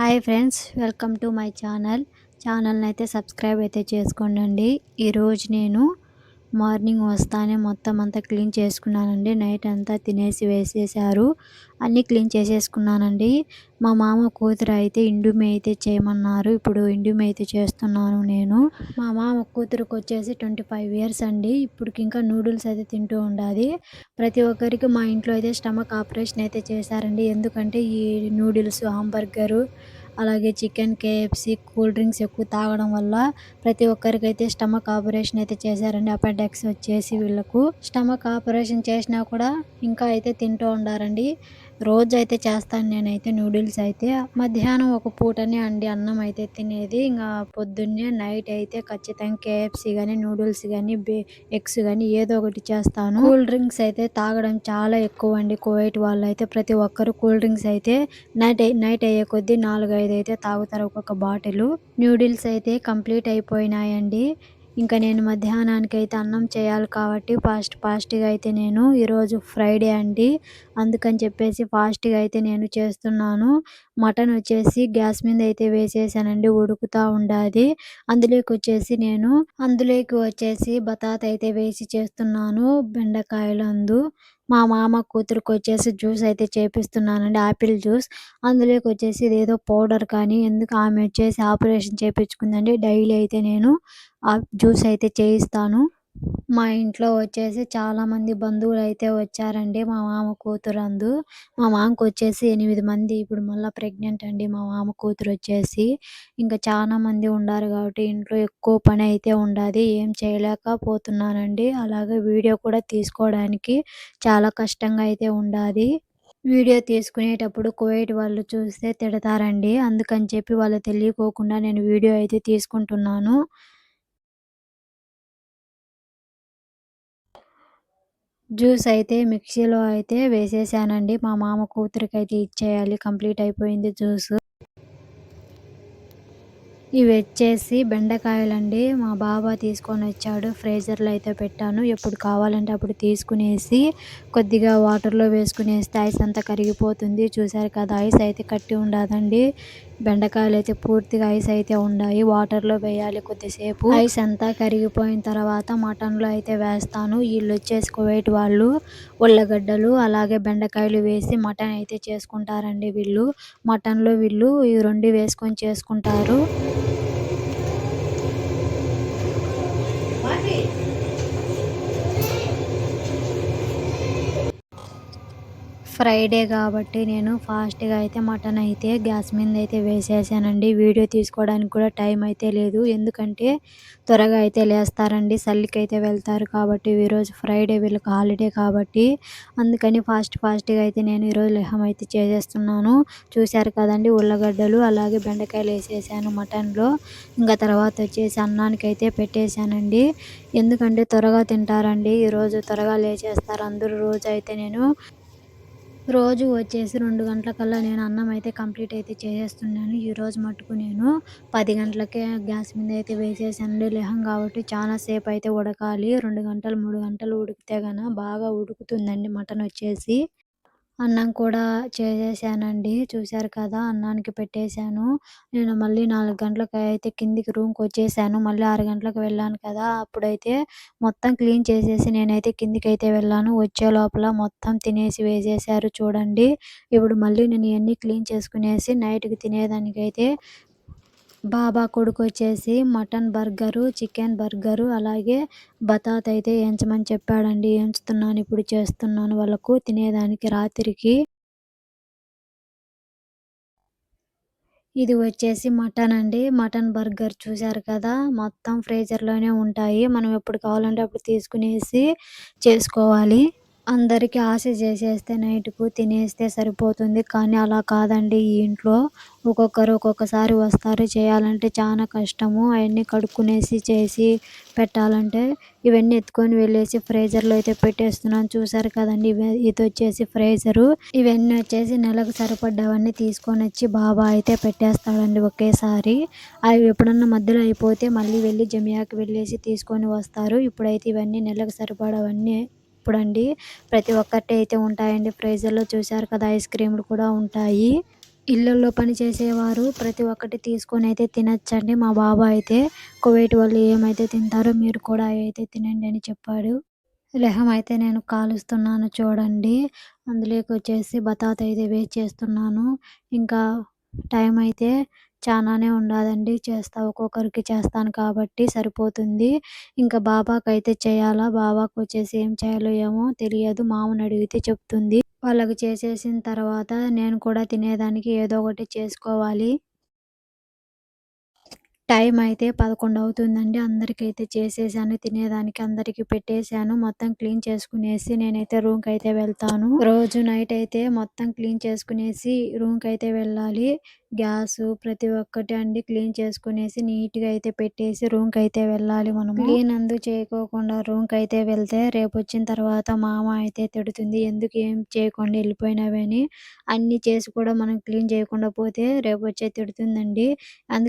Hi friends welcome to my channel. ఛానల్ని అయితే subscribe అయితే చేసుకోండి ఈరోజు నేను మార్నింగ్ వస్తానే మొత్తం అంతా క్లీన్ చేసుకున్నానండి. నైట్ అంతా తినేసి వేసేసారు. అన్నీ క్లీన్ చేసేసుకున్నానండి. మా మామ కూతురు అయితే ఇండుమే అయితే చేయమన్నారు. ఇప్పుడు ఇండుమే అయితే చేస్తున్నాను నేను. మా మామ కూతురుకు వచ్చేసి ట్వంటీ ఫైవ్ ఇయర్స్ అండి. ఇప్పుడు ఇంకా నూడిల్స్ అయితే తింటూ ఉండాలి. ప్రతి ఒక్కరికి మా ఇంట్లో అయితే స్టమక్ ఆపరేషన్ అయితే చేశారండి. ఎందుకంటే ఈ నూడిల్స్ హాంబర్గరు అలాగే చికెన్ కేఎఫ్సి కూల్ డ్రింక్స్ ఎక్కువ తాగడం వల్ల ప్రతి ఒక్కరికైతే స్టమక్ ఆపరేషన్ అయితే చేశారండి. అపెండెక్స్ వచ్చేసి వీళ్ళకు. స్టమక్ ఆపరేషన్ చేసినా కూడా ఇంకా అయితే తింటూ ఉండారండి. రోజు అయితే చేస్తాను నేనైతే నూడిల్స్ అయితే. మధ్యాహ్నం ఒక పూటనే అండి అన్నం అయితే తినేది. ఇంకా పొద్దున్నే నైట్ అయితే ఖచ్చితంగా కేఎఫ్సీ కానీ నూడిల్స్ కానీ ఎగ్స్ కానీ ఏదో ఒకటి చేస్తాను. కూల్ డ్రింక్స్ అయితే తాగడం చాలా ఎక్కువ అండి. కువైట్ వాళ్ళు అయితే ప్రతి ఒక్కరు కూల్ డ్రింక్స్ అయితే నైట్ నైట్ అయ్యే కొద్దీ నాలుగు ఐదు అయితే తాగుతారు ఒక్కొక్క బాటిల్. నూడిల్స్ అయితే కంప్లీట్ అయిపోయినాయండి. ఇంకా నేను మధ్యాహ్నానికి అయితే అన్నం చేయాలి కాబట్టి ఫాస్ట్ ఫాస్ట్గా అయితే నేను ఈరోజు ఫ్రైడే అండి. అందుకని చెప్పేసి ఫాస్ట్గా అయితే నేను చేస్తున్నాను. మటన్ వచ్చేసి గ్యాస్ మీద అయితే వేసేసానండి ఉడుకుతూ ఉండాది. అందులోకి వచ్చేసి నేను అందులోకి వచ్చేసి బతాత అయితే వేసి చేస్తున్నాను బెండకాయలు అందు మా మామ కూతురికి వచ్చేసి జ్యూస్ అయితే చేపిస్తున్నానండి. Apple juice. అందులోకి వచ్చేసి ఇదేదో పౌడర్ కానీ ఎందుకు ఆమె వచ్చేసి ఆపరేషన్ చేయించుకుందండి డైలీ అయితే నేను ఆ జ్యూస్ అయితే చేయిస్తాను. మా ఇంట్లో వచ్చేసి చాలామంది బంధువులు అయితే వచ్చారండి. మా మామ కూతురందు మా మామకు వచ్చేసి ఎనిమిది మంది. ఇప్పుడు మళ్ళీ ప్రెగ్నెంట్ అండి. మా మామ కూతురు వచ్చేసి ఇంకా చాలామంది ఉండారు కాబట్టి ఇంట్లో ఎక్కువ పని అయితే ఉండాది. ఏం చేయలేకపోతున్నానండి అలాగే వీడియో కూడా తీసుకోవడానికి చాలా కష్టంగా అయితే ఉండాది. వీడియో తీసుకునేటప్పుడు కువైట్ వాళ్ళు చూస్తే తిడతారండి. అందుకని చెప్పి వాళ్ళు తెలియకోకుండా నేను వీడియో అయితే తీసుకుంటున్నాను. జ్యూస్ అయితే మిక్సీలో అయితే వేసేసానండి. మా మామ కూతురికి అయితే ఇచ్చేయాలి. కంప్లీట్ అయిపోయింది జ్యూస్. ఇవి వచ్చేసి బెండకాయలండి. మా బాబా తీసుకొని వచ్చాడు. ఫ్రీజర్లో అయితే పెట్టాను. ఎప్పుడు కావాలంటే అప్పుడు తీసుకునేసి కొద్దిగా వాటర్లో వేసుకునేస్తే ఐస్ అంతా కరిగిపోతుంది. చూసారు కదా ఐస్ అయితే కట్టి ఉండదండి. బెండకాయలు అయితే పూర్తిగా ఐస్ అయితే ఉన్నాయి వాటర్లో వేయాలి కొద్దిసేపు. ఐస్ అంతా కరిగిపోయిన తర్వాత మటన్లో అయితే వేస్తాను. వీళ్ళు వచ్చేసి కువైట్ వాళ్ళు ఉల్లగడ్డలు అలాగే బెండకాయలు వేసి మటన్ అయితే చేసుకుంటారండి వీళ్ళు. మటన్లో వీళ్ళు ఈ రెండు వేసుకొని చేసుకుంటారు. ఫ్రైడే కాబట్టి నేను ఫాస్ట్గా అయితే మటన్ అయితే గ్యాస్ మీద అయితే వేసేసానండి. వీడియో తీసుకోవడానికి కూడా టైం అయితే లేదు. ఎందుకంటే త్వరగా అయితే లేస్తారండి. సల్లికి అయితే వెళ్తారు కాబట్టి ఈరోజు ఫ్రైడే వీళ్ళకి హాలిడే కాబట్టి అందుకని ఫాస్ట్ ఫాస్ట్గా అయితే నేను ఈరోజు లేహం అయితే చేసేస్తున్నాను. చూశారు కదండి ఉల్లగడ్డలు అలాగే బెండకాయలు వేసేసాను మటన్లో ఇంకా తర్వాత వచ్చేసి అన్నానికి అయితే పెట్టేశానండి. ఎందుకంటే త్వరగా తింటారండి. ఈరోజు త్వరగా లేచేస్తారు. అందరూ రోజు అయితే నేను రోజు వచ్చేసి రెండు గంటలకల్లా నేను అన్నం అయితే కంప్లీట్ అయితే చేసేస్తున్నాను. ఈరోజు మటుకు నేను పది గంటలకే గ్యాస్ మీద అయితే వేసేసాను లేహం కాబట్టి చాలా సేపు అయితే ఉడకాలి. రెండు గంటలు మూడు గంటలు ఉడికితే కనుక బాగా ఉడుకుతుందండి మటన్ వచ్చేసి. అన్నం కూడా చేసేసానండి. చూశారు కదా అన్నానికి పెట్టేశాను. నేను మళ్ళీ నాలుగు గంటలకు అయితే కిందికి రూమ్కి వచ్చేసాను. మళ్ళీ ఆరు గంటలకు వెళ్ళాను కదా అప్పుడైతే మొత్తం క్లీన్ చేసేసి నేనైతే కిందికి అయితే వెళ్ళాను. వచ్చే లోపల మొత్తం తినేసి వేసేసారు చూడండి. ఇప్పుడు మళ్ళీ నేను ఇవన్నీ క్లీన్ చేసుకునేసి నైట్కి తినేదానికైతే బాబా కొడుకు వచ్చేసి మటన్ బర్గరు చికెన్ బర్గరు అలాగే బతాత్ అయితే ఎంచమని చెప్పాడండి ఎంచుతున్నాను ఇప్పుడు చేస్తున్నాను వాళ్ళకు తినేదానికి రాత్రికి. ఇది వచ్చేసి మటన్ అండి. మటన్ బర్గర్ చూశారు కదా మొత్తం ఫ్రీజర్లోనే ఉంటాయి. మనం ఎప్పుడు కావాలంటే అప్పుడు తీసుకునేసి చేసుకోవాలి. అందరికీ ఆశ చేసేస్తే నైట్కు తినేస్తే సరిపోతుంది. కానీ అలా కాదండి. ఈ ఇంట్లో ఒక్కొక్కరు ఒక్కొక్కసారి వస్తారు. చేయాలంటే చాలా కష్టము. అవన్నీ కడుక్కునేసి చేసి పెట్టాలంటే ఇవన్నీ ఎత్తుకొని వెళ్ళేసి ఫ్రీజర్లో అయితే పెట్టేస్తున్నాను. చూసారు కదండి. ఇది వచ్చేసి ఫ్రీజరు. ఇవన్నీ వచ్చేసి నెలకు సరిపడ్డవన్నీ తీసుకొని వచ్చి బాబా అయితే పెట్టేస్తాడండి ఒకేసారి. అవి ఎప్పుడన్నా మధ్యలో అయిపోతే మళ్ళీ వెళ్ళి జమియాకి వెళ్ళేసి తీసుకొని వస్తారు. ఇప్పుడైతే ఇవన్నీ నెలకు సరిపడవన్నీ ఇప్పుడండి ప్రతి ఒక్కటి అయితే ఉంటాయండి ఫ్రీజర్లో చూశారు కదా ఐస్ క్రీమ్లు కూడా ఉంటాయి. ఇళ్ళల్లో పని చేసేవారు ప్రతి ఒక్కటి తీసుకొని అయితే తినచ్చండి. మా బాబా అయితే కువైట్ వాళ్ళు ఏమైతే తింటారో మీరు కూడా అయితే తినండి అని చెప్పాడు. లెహం అయితే నేను కాలుస్తున్నాను చూడండి. అందులోకి వచ్చేసి బతాత అయితే వేస్ట్ చేస్తున్నాను. ఇంకా టైం అయితే చాలానే ఉండదండి చేస్తా ఒక్కొక్కరికి చేస్తాను కాబట్టి సరిపోతుంది. ఇంకా బాబాకి అయితే చేయాలా? బాబాకు వచ్చేసి ఏం చేయాలో ఏమో తెలియదు. మామని అడిగితే చెప్తుంది. వాళ్ళకి చేసేసిన తర్వాత నేను కూడా తినేదానికి ఏదో ఒకటి చేసుకోవాలి. టైం అయితే పదకొండు అవుతుందండి అందరికైతే చేసేసాను తినేదానికి అందరికీ పెట్టేశాను మొత్తం క్లీన్ చేసుకునేసి నేనైతే రూమ్కి అయితే వెళ్తాను. రోజు నైట్ అయితే మొత్తం క్లీన్ చేసుకునేసి రూమ్కి అయితే వెళ్ళాలి. గ్యాస్ ప్రతి ఒక్కటి అండి క్లీన్ చేసుకునేసి నీట్గా అయితే పెట్టేసి రూమ్కి అయితే వెళ్ళాలి మనం క్లీన్ అందు చేయకోకుండా రూమ్కి అయితే వెళ్తే రేపు వచ్చిన తర్వాత మామ అయితే తిడుతుంది ఎందుకు ఏం చేయకుండా వెళ్ళిపోయినావని అన్ని చేసి కూడా మనం క్లీన్ చేయకుండా పోతే రేపు వచ్చే తిడుతుందండి. అందుకే